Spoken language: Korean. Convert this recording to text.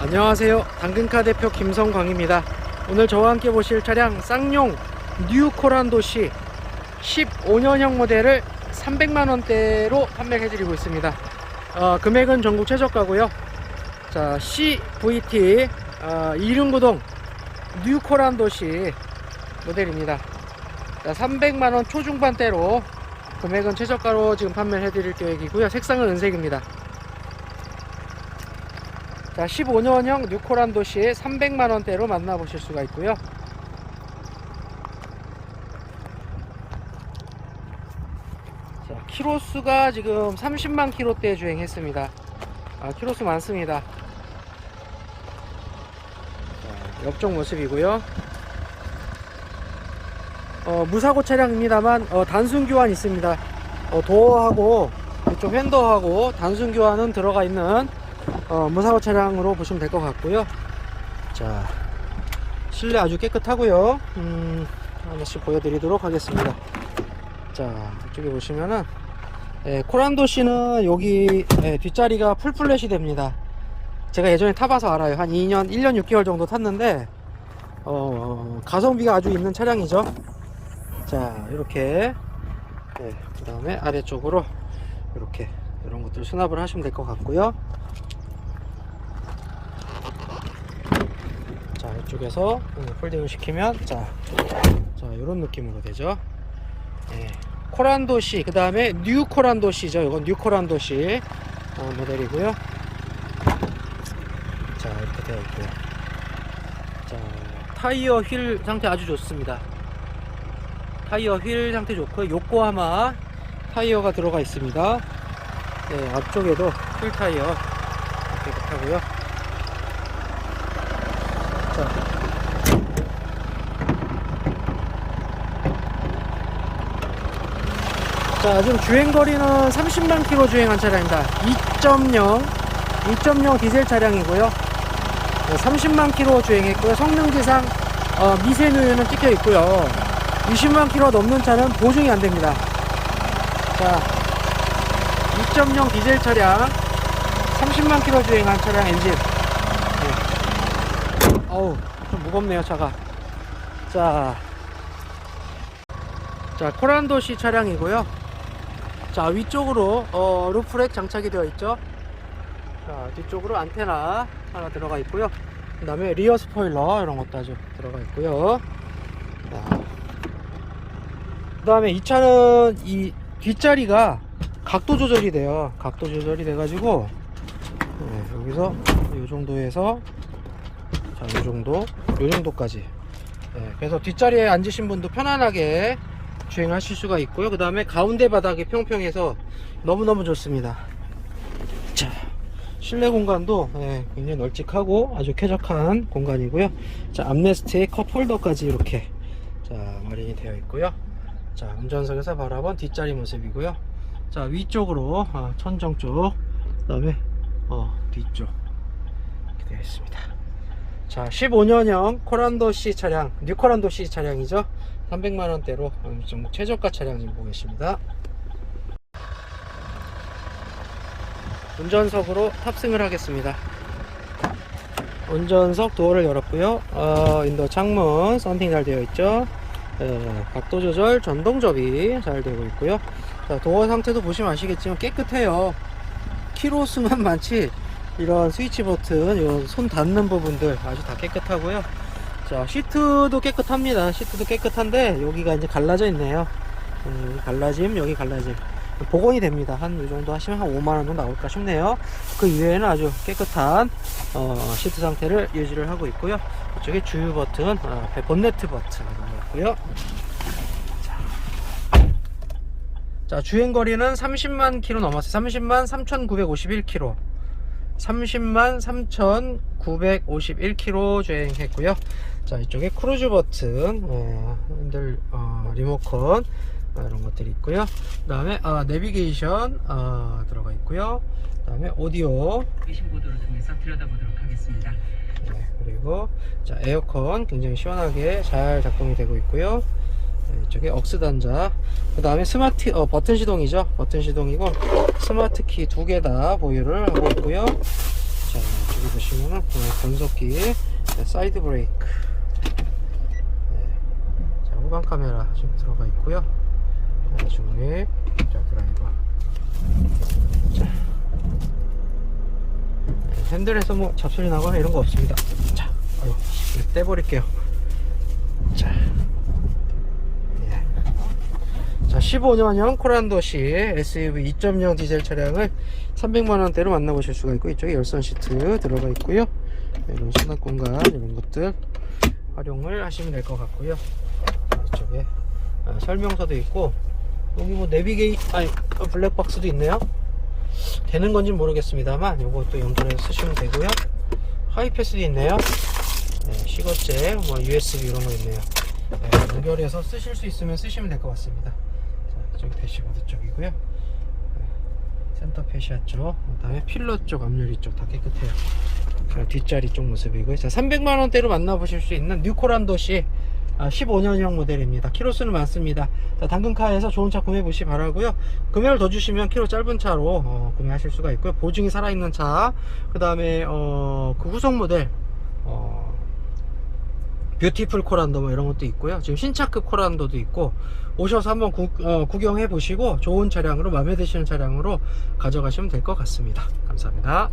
안녕하세요. 당근카 대표 김성광입니다. 오늘 저와 함께 보실 차량 쌍용 뉴 코란도시 15년형 모델을 300만원대로 판매해 드리고 있습니다. 어, 금액은 전국 최저가고요. 자, CVT 어, 이륜구동 뉴 코란도시 모델입니다. 자, 300만원 초중반대로 금액은 최저가로 지금 판매를 해드릴 계획이고요. 색상은 은색입니다. 자, 15년형 뉴코란 도시에 300만원대로 만나보실 수가 있고요. 자, 키로수가 지금 30만 키로대 주행했습니다. 아, 키로수 많습니다. 자, 옆쪽 모습이고요. 어, 무사고 차량입니다만 어, 단순 교환 있습니다. 어, 도어하고 이쪽 핸더하고 단순 교환은 들어가 있는 어, 무사고 차량으로 보시면 될 것 같고요. 자, 실내 아주 깨끗하고요. 음, 하나씩 보여드리도록 하겠습니다. 자, 이쪽에 보시면은 예, 코란도 씨는 여기 예, 뒷자리가 풀플랫이 됩니다. 제가 예전에 타봐서 알아요. 한 2년, 1년 6개월 정도 탔는데 어, 가성비가 아주 있는 차량이죠. 자, 이렇게 예, 그 다음에 아래쪽으로 이렇게 이런 것들 수납을 하시면 될 것 같고요. 자 이쪽에서 폴딩을 시키면 자, 자 이런 느낌으로 되죠. 예, 코란도시 그 다음에 뉴 코란도시죠. 이건 뉴 코란도시. 어, 모델이고요. 자 이렇게 되어 있고요. 자 타이어 휠 상태 아주 좋습니다. 타이어 휠 상태 좋고요. 요코하마 타이어가 들어가 있습니다. 예, 앞쪽에도 휠 타이어 깨끗하고요 자. 자, 지금 주행거리는 30만 킬로 주행한 차량입니다. 2.0, 2.0 디젤 차량이고요. 네, 30만 킬로 주행했고요. 성능지상 어, 미세누유는 찍혀 있고요. 20만 킬로 넘는 차는 보증이 안 됩니다. 자, 2.0 디젤 차량, 30만 킬로 주행한 차량 엔진. 어우 좀 무겁네요 차가. 자, 자 코란도시 차량이고요. 자 위쪽으로 어, 루프렉 장착이 되어 있죠? 자 뒤쪽으로 안테나 하나 들어가 있고요. 그 다음에 리어 스포일러 이런 것도 아주 들어가 있고요. 그 다음에 이 차는 이 뒷자리가 각도 조절이 돼요. 각도 조절이 돼 가지고 네, 여기서 이 정도에서 자, 요 정도, 요 정도까지. 네, 그래서 뒷자리에 앉으신 분도 편안하게 주행하실 수가 있고요. 그 다음에 가운데 바닥이 평평해서 너무너무 좋습니다. 자, 실내 공간도 네, 굉장히 널찍하고 아주 쾌적한 공간이고요. 자, 암레스트에 컵 홀더까지 이렇게 자, 마련이 되어 있고요. 자, 운전석에서 바라본 뒷자리 모습이고요. 자, 위쪽으로 아, 천정 쪽, 그 다음에 어, 뒤쪽 이렇게 되어 있습니다. 자, 15년형 코란도 C 차량, 뉴 코란도 C 차량이죠. 300만원대로 전국 최저가 차량 지금 보고 계십니다. 운전석으로 탑승을 하겠습니다. 운전석 도어를 열었고요. 어, 인도 창문 썬팅 잘 되어 있죠. 예, 각도 조절 전동 접이 잘 되고 있고요. 자, 도어 상태도 보시면 아시겠지만 깨끗해요. 키로 수만 많지 이런 스위치 버튼, 이런 손 닿는 부분들 아주 다 깨끗하고요. 자, 시트도 깨끗합니다. 시트도 깨끗한데 여기가 이제 갈라져 있네요. 음, 여기 갈라짐, 여기 갈라짐. 복원이 됩니다. 한 이 정도 하시면 한 5만 원 정도 나올까 싶네요. 그 이외에는 아주 깨끗한 어, 시트 상태를 유지를 하고 있고요. 이쪽에 주유 버튼, 어, 본네트 버튼 있고요. 자, 자, 주행 거리는 30만 킬로 넘었어요. 30만 3,951km. 30만 3,951km 주행했고요. 자, 이쪽에 크루즈 버튼, 어, 핸들, 어, 리모컨, 어, 이런 것들이 있고요. 그 다음에, 아, 내비게이션, 어, 들어가 있고요. 그 다음에 오디오, 위신보도를 통해서 들여다보도록 하겠습니다. 네, 그리고, 자, 에어컨 굉장히 시원하게 잘 작동이 되고 있고요. 네, 이쪽에 억스 단자, 그 다음에 스마트, 어, 버튼 시동이죠. 버튼 시동이고, 스마트 키 두 개 다 보유를 하고 있고요. 자, 여기 보시면은 어, 변속기, 네, 사이드 브레이크. 네. 자, 후방 카메라 지금 들어가 있고요. 자, 중립, 자, 드라이버. 자. 네, 핸들에서 뭐 잡소리 나거나 이런 거 없습니다. 자, 아유, 떼버릴게요. 자. 예. 자, 15년형 코란도시 SUV 2.0 디젤 차량을 300만원대로 만나보실 수가 있고, 이쪽에 열선 시트 들어가 있고요. 네, 이런 수납 공간, 이런 것들 활용을 하시면 될 것 같고요. 이쪽에 아, 설명서도 있고, 여기 뭐 내비게이, 아니, 어, 블랙박스도 있네요. 되는 건지 모르겠습니다만, 요것도 연결해서 쓰시면 되고요. 하이패스도 있네요. 네, 시거제, 뭐 USB 이런 거 있네요. 네, 연결해서 쓰실 수 있으면 쓰시면 될 것 같습니다. 자, 저기 대시보드 쪽이고요. 네, 센터 페시아 쪽, 그 다음에 필러 쪽, 앞유리 쪽 다 깨끗해요. 자, 뒷자리 쪽 모습이고요. 자, 300만 원대로 만나보실 수 있는 뉴코란도시 아, 15년형 모델입니다. 키로수는 많습니다. 자, 당근카에서 좋은 차 구매해 보시 기 바라고요. 금액을 더 주시면 키로 짧은 차로 어, 구매하실 수가 있고요. 보증이 살아있는 차, 그 다음에 어, 그 후속 모델 어, 뷰티풀 코란도 뭐 이런 것도 있고요. 지금 신차급 코란도도 있고 오셔서 한번 구, 경해 보시고 좋은 차량으로 마음에 드시는 차량으로 가져가시면 될 것 같습니다. 감사합니다.